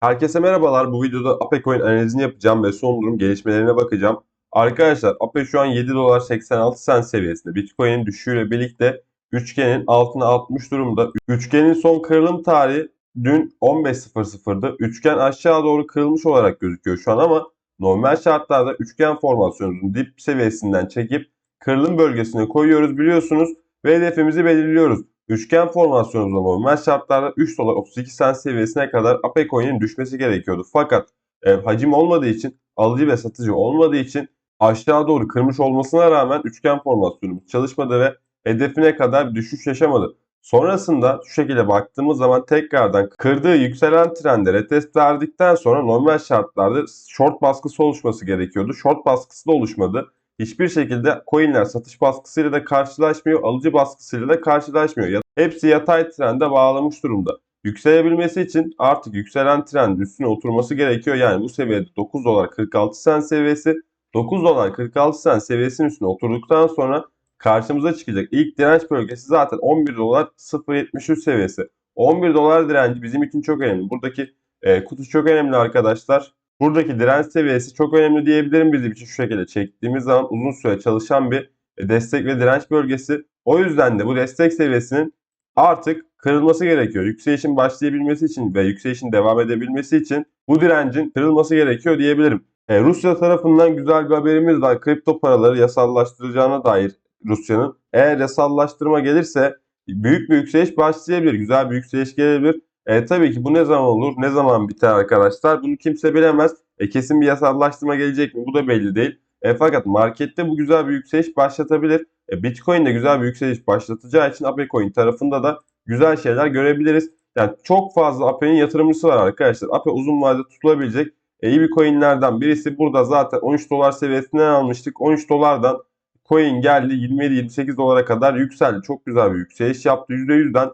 Herkese merhabalar. Bu videoda APE coin analizini yapacağım ve son durum gelişmelerine bakacağım. Arkadaşlar APE şu an 7 dolar 86 sen seviyesinde. Bitcoin'in düşüşüyle birlikte üçgenin altına atmış durumda. Üçgenin son kırılım tarihi dün 15.00'dı. Üçgen aşağı doğru kırılmış olarak gözüküyor şu an ama normal şartlarda üçgen formasyonunun dip seviyesinden çekip kırılım bölgesine koyuyoruz biliyorsunuz ve hedefimizi belirliyoruz. Üçgen formasyonumuzda normal şartlarda 3 dolar 32 sent seviyesine kadar APE coin'in düşmesi gerekiyordu. Fakat e, hacim olmadığı için alıcı ve satıcı olmadığı için aşağı doğru kırmış olmasına rağmen üçgen formasyonumuz çalışmadı ve hedefine kadar bir düşüş yaşamadı. Sonrasında şu şekilde baktığımız zaman tekrardan kırdığı yükselen trende retest verdikten sonra normal şartlarda short baskısı oluşması gerekiyordu. Short baskısı da oluşmadı hiçbir şekilde coinler satış baskısıyla da karşılaşmıyor, alıcı baskısıyla da karşılaşmıyor. Hepsi yatay trende bağlamış durumda. Yükselebilmesi için artık yükselen trend üstüne oturması gerekiyor. Yani bu seviyede 9 dolar 46 sen seviyesi 9 dolar 46 sen seviyesinin üstüne oturduktan sonra karşımıza çıkacak ilk direnç bölgesi zaten 11 dolar 0.73 seviyesi. 11 dolar direnci bizim için çok önemli. Buradaki e, kutu çok önemli arkadaşlar. Buradaki direnç seviyesi çok önemli diyebilirim bizim için şu şekilde çektiğimiz zaman uzun süre çalışan bir e, destek ve direnç bölgesi. O yüzden de bu destek seviyesinin artık kırılması gerekiyor. Yükselişin başlayabilmesi için ve yükselişin devam edebilmesi için bu direncin kırılması gerekiyor diyebilirim. E, Rusya tarafından güzel bir haberimiz var. Kripto paraları yasallaştıracağına dair Rusya'nın. Eğer yasallaştırma gelirse büyük bir yükseliş başlayabilir. Güzel bir yükseliş gelebilir. E, tabii ki bu ne zaman olur, ne zaman biter arkadaşlar bunu kimse bilemez. E, kesin bir yasallaştırma gelecek mi bu da belli değil. E, fakat markette bu güzel bir yükseliş başlatabilir. E, Bitcoin de güzel bir yükseliş başlatacağı için Apecoin tarafında da güzel şeyler görebiliriz. Yani çok fazla Ape'nin yatırımcısı var arkadaşlar. Ape uzun vadede tutulabilecek e, iyi bir coinlerden birisi. Burada zaten 13 dolar seviyesinden almıştık. 13 dolardan coin geldi 27-28 dolara kadar yükseldi. Çok güzel bir yükseliş yaptı. %100'den e,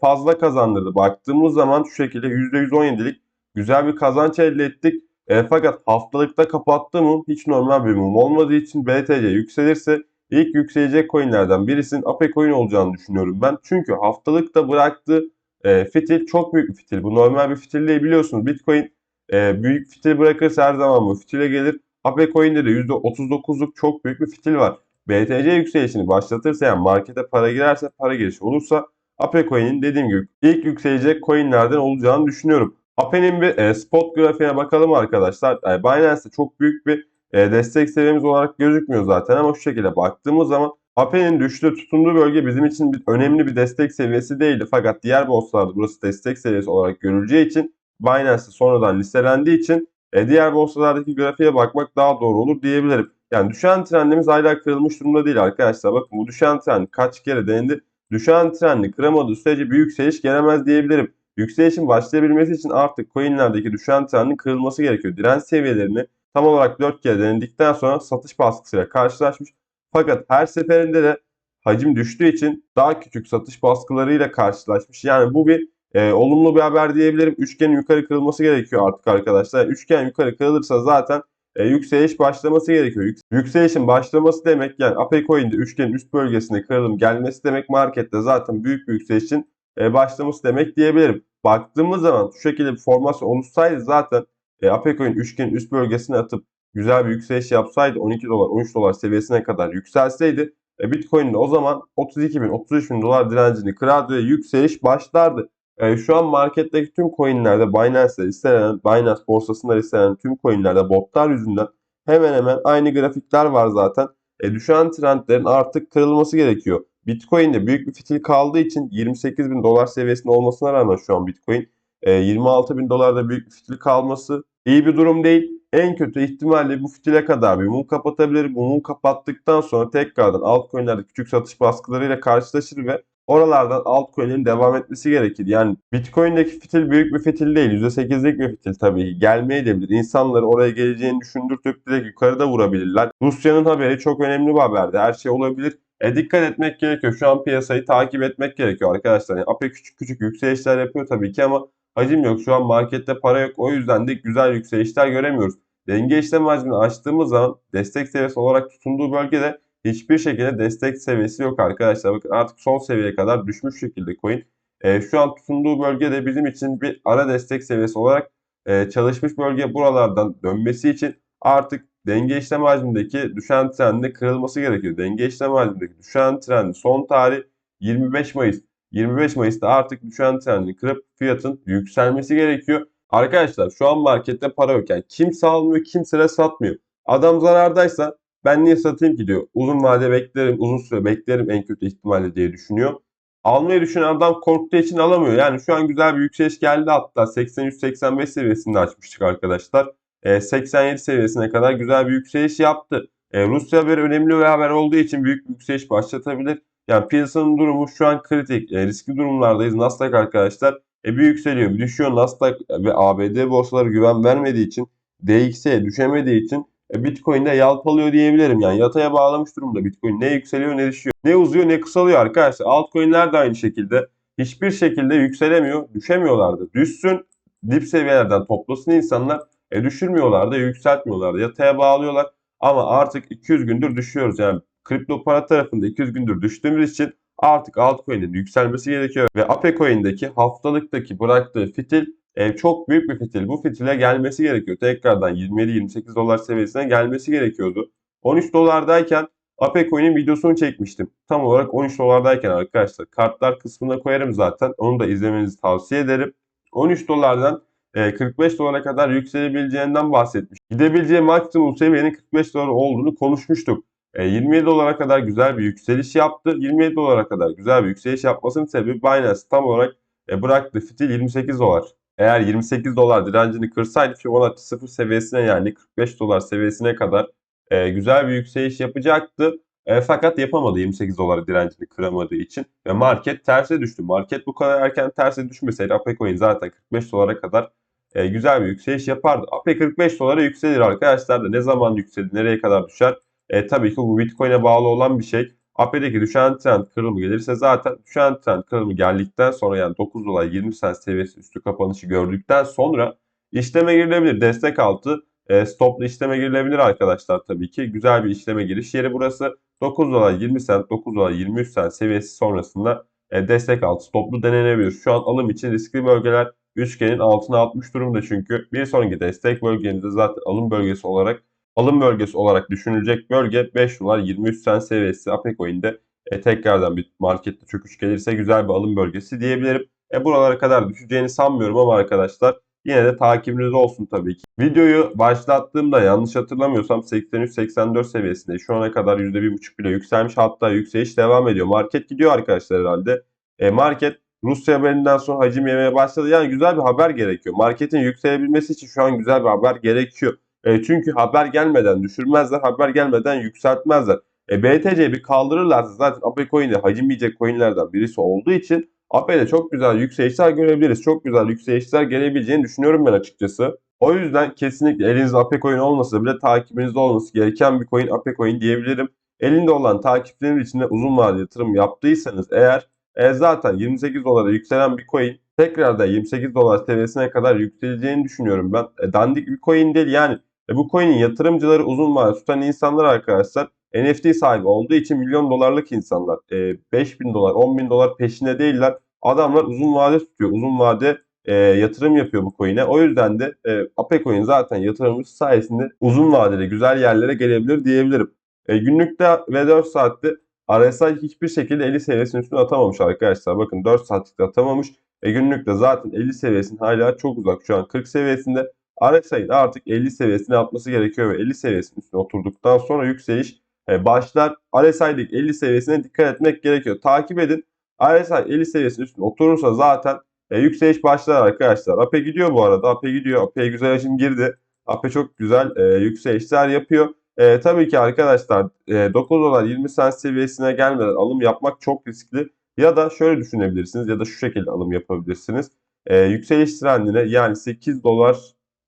fazla kazandırdı. Baktığımız zaman şu şekilde %117'lik güzel bir kazanç elde ettik. E, fakat haftalıkta kapattı mı hiç normal bir mum olmadığı için BTC yükselirse ilk yükselecek coinlerden birisinin Ape coin olacağını düşünüyorum ben. Çünkü haftalıkta bıraktığı e, fitil çok büyük bir fitil. Bu normal bir fitil değil biliyorsunuz. Bitcoin e, büyük fitil bırakırsa her zaman bu fitile gelir. Ape coin'de de %39'luk çok büyük bir fitil var. BTC yükselişini başlatırsa yani markete para girerse para girişi olursa Ape coin'in dediğim gibi ilk yükselecek coinlerden olacağını düşünüyorum. Ape'nin bir e, spot grafiğine bakalım arkadaşlar. E, Binance'de çok büyük bir e, destek seviyemiz olarak gözükmüyor zaten ama şu şekilde baktığımız zaman Ape'nin düştüğü tutunduğu bölge bizim için bir, önemli bir destek seviyesi değildi. Fakat diğer borsalarda burası destek seviyesi olarak görüleceği için Binance'de sonradan listelendiği için e, diğer borsalardaki grafiğe bakmak daha doğru olur diyebilirim. Yani düşen trendimiz hala kırılmış durumda değil arkadaşlar. Bakın bu düşen trend kaç kere denendi düşen trendi kıramadığı sürece bir yükseliş gelemez diyebilirim. Yükselişin başlayabilmesi için artık coinlerdeki düşen trendin kırılması gerekiyor. Direnç seviyelerini tam olarak 4 kere denedikten sonra satış baskısıyla karşılaşmış. Fakat her seferinde de hacim düştüğü için daha küçük satış baskılarıyla karşılaşmış. Yani bu bir e, olumlu bir haber diyebilirim. Üçgenin yukarı kırılması gerekiyor artık arkadaşlar. Üçgen yukarı kırılırsa zaten e, yükseliş başlaması gerekiyor. Yükselişin başlaması demek yani Ape Coin'de üçgenin üst bölgesine kırılım gelmesi demek markette zaten büyük bir yükselişin e, başlaması demek diyebilirim. Baktığımız zaman şu şekilde bir formasyon oluşsaydı zaten e, Ape üçgenin üst bölgesine atıp güzel bir yükseliş yapsaydı 12 dolar 13 dolar seviyesine kadar yükselseydi e, Bitcoin'de o zaman 32 bin 33 bin dolar direncini kırardı ve yükseliş başlardı. E, şu an marketteki tüm coinlerde Binance'de listelen, Binance borsasında listelen tüm coinlerde botlar yüzünden hemen hemen aynı grafikler var zaten. E, düşen trendlerin artık kırılması gerekiyor. Bitcoin'de büyük bir fitil kaldığı için 28 bin dolar seviyesinde olmasına rağmen şu an Bitcoin e, 26 bin dolarda büyük bir fitil kalması iyi bir durum değil. En kötü ihtimalle bu fitile kadar bir mum kapatabilir. Bu mum kapattıktan sonra tekrardan altcoin'lerde küçük satış baskılarıyla karşılaşır ve oralardan altcoin'in devam etmesi gerekir. Yani Bitcoin'deki fitil büyük bir fitil değil. %8'lik bir fitil tabii ki. Gelmeyebilir. İnsanları oraya geleceğini düşündürtüp direkt yukarıda vurabilirler. Rusya'nın haberi çok önemli bir haberdi. Her şey olabilir. E dikkat etmek gerekiyor. Şu an piyasayı takip etmek gerekiyor arkadaşlar. Yani APE küçük küçük yükselişler yapıyor tabii ki ama hacim yok. Şu an markette para yok. O yüzden de güzel yükselişler göremiyoruz. Denge işlem hacmini açtığımız zaman destek seviyesi olarak tutunduğu bölgede hiçbir şekilde destek seviyesi yok arkadaşlar. Bakın artık son seviyeye kadar düşmüş şekilde coin. E, şu an tutunduğu bölgede bizim için bir ara destek seviyesi olarak e, çalışmış bölge buralardan dönmesi için artık denge işlem hacmindeki düşen trendin kırılması gerekiyor. Denge işlem hacmindeki düşen trendin son tarih 25 Mayıs. 25 Mayıs'ta artık düşen trendini kırıp fiyatın yükselmesi gerekiyor. Arkadaşlar şu an markette para yok. Yani kimse almıyor, kimse de satmıyor. Adam zarardaysa ben niye satayım ki diyor. Uzun vade beklerim, uzun süre beklerim en kötü ihtimalle diye düşünüyor. Almayı düşünen adam korktuğu için alamıyor. Yani şu an güzel bir yükseliş geldi hatta 83-85 seviyesinde açmıştık arkadaşlar. E, 87 seviyesine kadar güzel bir yükseliş yaptı. E, Rusya haberi önemli bir haber olduğu için büyük bir yükseliş başlatabilir. Yani piyasanın durumu şu an kritik. E, riskli durumlardayız. Nasdaq arkadaşlar e, bir yükseliyor, bir düşüyor. Nasdaq ve ABD borsaları güven vermediği için, DX'ye düşemediği için Bitcoin'de yalpalıyor diyebilirim. Yani yataya bağlamış durumda Bitcoin. Ne yükseliyor ne düşüyor. Ne uzuyor ne kısalıyor arkadaşlar. Altcoin'ler de aynı şekilde. Hiçbir şekilde yükselemiyor. Düşemiyorlardı. Düşsün dip seviyelerden toplasın insanlar. E düşürmüyorlar da yükseltmiyorlar da. Yataya bağlıyorlar. Ama artık 200 gündür düşüyoruz. Yani kripto para tarafında 200 gündür düştüğümüz için artık altcoin'in yükselmesi gerekiyor. Ve Apecoin'deki haftalıktaki bıraktığı fitil e, çok büyük bir fitil. Bu fitile gelmesi gerekiyor. Tekrardan 27-28 dolar seviyesine gelmesi gerekiyordu. 13 dolardayken Apecoin'in videosunu çekmiştim. Tam olarak 13 dolardayken arkadaşlar. Kartlar kısmına koyarım zaten. Onu da izlemenizi tavsiye ederim. 13 dolardan e, 45 dolara kadar yükselebileceğinden bahsetmiş. Gidebileceği maksimum seviyenin 45 dolar olduğunu konuşmuştuk. E, 27 dolara kadar güzel bir yükseliş yaptı. 27 dolara kadar güzel bir yükseliş yapmasının sebebi Binance tam olarak e, bıraktı fitil 28 dolar. Eğer 28 dolar direncini kırsaydı Fibonacci 0 seviyesine yani 45 dolar seviyesine kadar e, güzel bir yükseliş yapacaktı. E, fakat yapamadı 28 dolar direncini kıramadığı için ve market terse düştü. Market bu kadar erken terse düşmeseydi Apecoin zaten 45 dolara kadar e, güzel bir yükseliş yapardı. AP 45 dolara yükselir arkadaşlar da ne zaman yükselir, nereye kadar düşer? E, tabii ki bu Bitcoin'e bağlı olan bir şey. AP'deki düşen trend kırılımı gelirse zaten düşen trend kırılımı geldikten sonra yani 9 dolar 20 sent seviyesi üstü kapanışı gördükten sonra işleme girilebilir. Destek altı e, stoplu işleme girilebilir arkadaşlar tabii ki. Güzel bir işleme giriş yeri burası. 9 dolar 20 sent 9 dolar 23 sent seviyesi sonrasında e, destek altı stoplu denenebilir. Şu an alım için riskli bölgeler üçgenin altına atmış durumda çünkü. Bir sonraki destek bölgemizde zaten alım bölgesi olarak alım bölgesi olarak düşünülecek bölge 5 dolar 23 sent seviyesi Apecoin'de e, tekrardan bir markette çöküş gelirse güzel bir alım bölgesi diyebilirim. E, buralara kadar düşeceğini sanmıyorum ama arkadaşlar yine de takibiniz olsun tabii ki. Videoyu başlattığımda yanlış hatırlamıyorsam 83-84 seviyesinde şu ana kadar %1,5 bile yükselmiş hatta yükseliş devam ediyor. Market gidiyor arkadaşlar herhalde. E, market Rusya haberinden sonra hacim yemeye başladı. Yani güzel bir haber gerekiyor. Marketin yükselebilmesi için şu an güzel bir haber gerekiyor. E, çünkü haber gelmeden düşürmezler, haber gelmeden yükseltmezler. E, BTC'yi bir kaldırırlarsa zaten AP coin'de hacim yiyecek coin'lerden birisi olduğu için AP'de çok güzel yükselişler görebiliriz. Çok güzel yükselişler gelebileceğini düşünüyorum ben açıkçası. O yüzden kesinlikle elinizde AP coin olmasa bile takibinizde olması gereken bir coin AP coin diyebilirim. Elinde olan takiplerin içinde uzun vadeli yatırım yaptıysanız eğer e, zaten 28 dolara yükselen bir coin tekrardan 28 dolar seviyesine kadar yükseleceğini düşünüyorum ben. E, dandik bir coin değil yani e, bu coin'in yatırımcıları uzun vade tutan insanlar arkadaşlar NFT sahibi olduğu için milyon dolarlık insanlar. E, 5 bin dolar 10 bin dolar peşinde değiller. Adamlar uzun vade tutuyor. Uzun vade e, yatırım yapıyor bu coin'e. O yüzden de e, Ape coin zaten yatırımcısı sayesinde uzun vadeli güzel yerlere gelebilir diyebilirim. E, günlükte ve 4 saatte RSI hiçbir şekilde 50 seviyesinin üstüne atamamış arkadaşlar. Bakın 4 saatlikte atamamış. E, günlükte zaten 50 seviyesinin hala çok uzak. Şu an 40 seviyesinde. RSI'nin artık 50 seviyesine atması gerekiyor ve 50 seviyesinin üstüne oturduktan sonra yükseliş e, başlar. RSI'deki 50 seviyesine dikkat etmek gerekiyor. Takip edin. RSI 50 seviyesinin üstüne oturursa zaten e, yükseliş başlar arkadaşlar. APE gidiyor bu arada. APE gidiyor. APE güzel hacim girdi. APE çok güzel e, yükselişler yapıyor. E, tabii ki arkadaşlar e, 9 dolar 20 sent seviyesine gelmeden alım yapmak çok riskli. Ya da şöyle düşünebilirsiniz ya da şu şekilde alım yapabilirsiniz. E, yükseliş trendine yani 8 dolar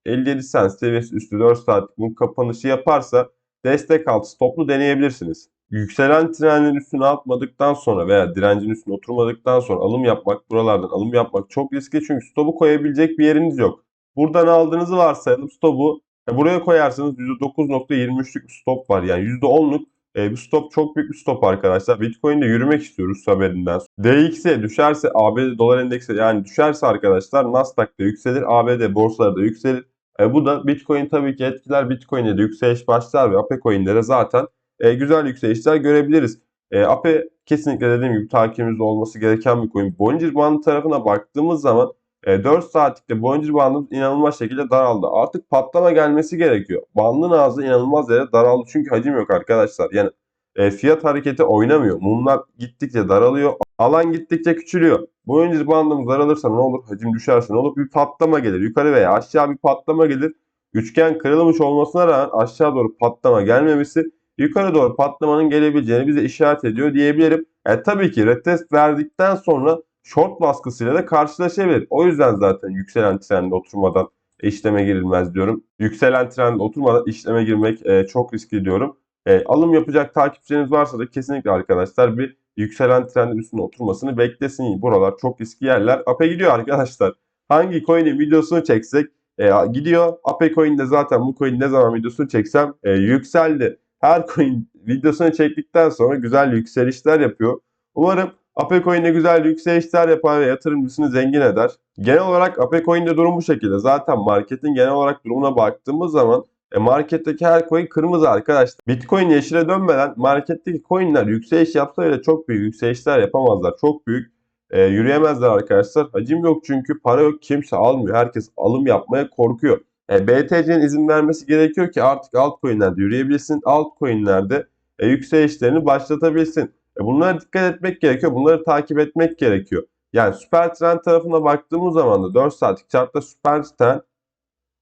57 sent seviyesi üstü 4 saat bu kapanışı yaparsa destek altı stoplu deneyebilirsiniz. Yükselen trendin üstüne atmadıktan sonra veya direncin üstüne oturmadıktan sonra alım yapmak, buralardan alım yapmak çok riskli çünkü stopu koyabilecek bir yeriniz yok. Buradan aldığınızı varsayalım stopu e, buraya koyarsanız %9.23'lük bir stop var yani %10'luk E, bu stop çok büyük bir stop arkadaşlar. Bitcoin'de yürümek istiyoruz haberinden. DX'e düşerse ABD dolar endeksi yani düşerse arkadaşlar Nasdaq'ta yükselir, ABD borsalarda yükselir. E, bu da Bitcoin tabii ki etkiler. Bitcoin'de de yükseliş başlar ve APE coin'lere zaten e, güzel yükselişler görebiliriz. E, APE kesinlikle dediğim gibi takibimizde olması gereken bir coin. Bollinger Bandı tarafına baktığımız zaman e, 4 saatlikte Bollinger Bandımız inanılmaz şekilde daraldı. Artık patlama gelmesi gerekiyor. Bandın ağzı inanılmaz yere daraldı çünkü hacim yok arkadaşlar. Yani e, fiyat hareketi oynamıyor. Mumlar gittikçe daralıyor. Alan gittikçe küçülüyor. Bollinger bandımız daralırsa ne olur? Hacim düşerse ne olur? Bir patlama gelir. Yukarı veya aşağı bir patlama gelir. Üçgen kırılmış olmasına rağmen aşağı doğru patlama gelmemesi yukarı doğru patlamanın gelebileceğini bize işaret ediyor diyebilirim. E, tabii ki retest verdikten sonra short baskısıyla da karşılaşabilir. O yüzden zaten yükselen trende oturmadan işleme girilmez diyorum. Yükselen trende oturmadan işleme girmek e, çok riskli diyorum. E, alım yapacak takipçileriniz varsa da kesinlikle arkadaşlar bir yükselen trendin üstüne oturmasını beklesin. Buralar çok riskli yerler. APE gidiyor arkadaşlar. Hangi coin'in videosunu çeksek e, gidiyor. APE coin'de zaten bu coin ne zaman videosunu çeksem e, yükseldi. Her coin videosunu çektikten sonra güzel yükselişler yapıyor. Umarım APE coin'de güzel yükselişler yapar ve yatırımcısını zengin eder. Genel olarak APE coin'de durum bu şekilde. Zaten marketin genel olarak durumuna baktığımız zaman e, marketteki her coin kırmızı arkadaşlar. Bitcoin yeşile dönmeden marketteki coinler yükseliş yapsa bile çok büyük yükselişler yapamazlar. Çok büyük e, yürüyemezler arkadaşlar. Hacim yok çünkü para yok kimse almıyor. Herkes alım yapmaya korkuyor. E, BTC'nin izin vermesi gerekiyor ki artık altcoin'lerde yürüyebilsin. Altcoin'lerde e, yükselişlerini başlatabilsin. E, bunlara dikkat etmek gerekiyor. Bunları takip etmek gerekiyor. Yani süper trend tarafına baktığımız zaman da 4 saatlik chartta süper trend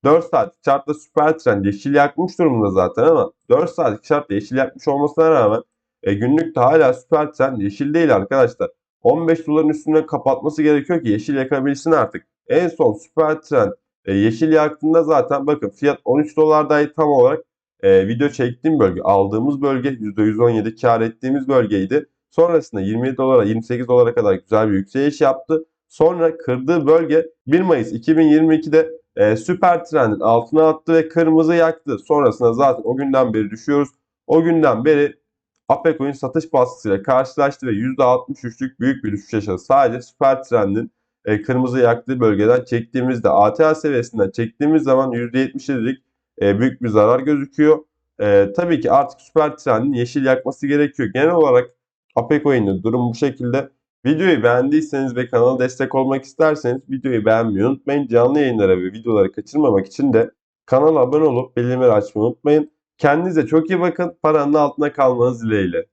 4 saatlik chartta süper trend yeşil yakmış durumda zaten ama 4 saatlik chartta yeşil yakmış olmasına rağmen e, günlükte hala süper trend yeşil değil arkadaşlar. 15 doların üstüne kapatması gerekiyor ki yeşil yakabilsin artık. En son süper trend e, yeşil yaktığında zaten bakın fiyat 13 dolardaydı tam olarak e, video çektiğim bölge aldığımız bölge %117 kar ettiğimiz bölgeydi. Sonrasında 27 dolara 28 dolara kadar güzel bir yükseliş yaptı. Sonra kırdığı bölge 1 Mayıs 2022'de e, süper trendin altına attı ve kırmızı yaktı. Sonrasında zaten o günden beri düşüyoruz. O günden beri Apecoin satış baskısıyla karşılaştı ve %63'lük büyük bir düşüş yaşadı. Sadece süper trendin e, kırmızı yaktığı bölgeden çektiğimizde ATH seviyesinden çektiğimiz zaman %77'lik e, büyük bir zarar gözüküyor. E, tabii ki artık süper trendin yeşil yakması gerekiyor. Genel olarak Apecoin'de durum bu şekilde. Videoyu beğendiyseniz ve kanala destek olmak isterseniz videoyu beğenmeyi unutmayın. Canlı yayınlara ve videoları kaçırmamak için de kanala abone olup bildirimleri açmayı unutmayın. Kendinize çok iyi bakın. Paranın altına kalmanız dileğiyle.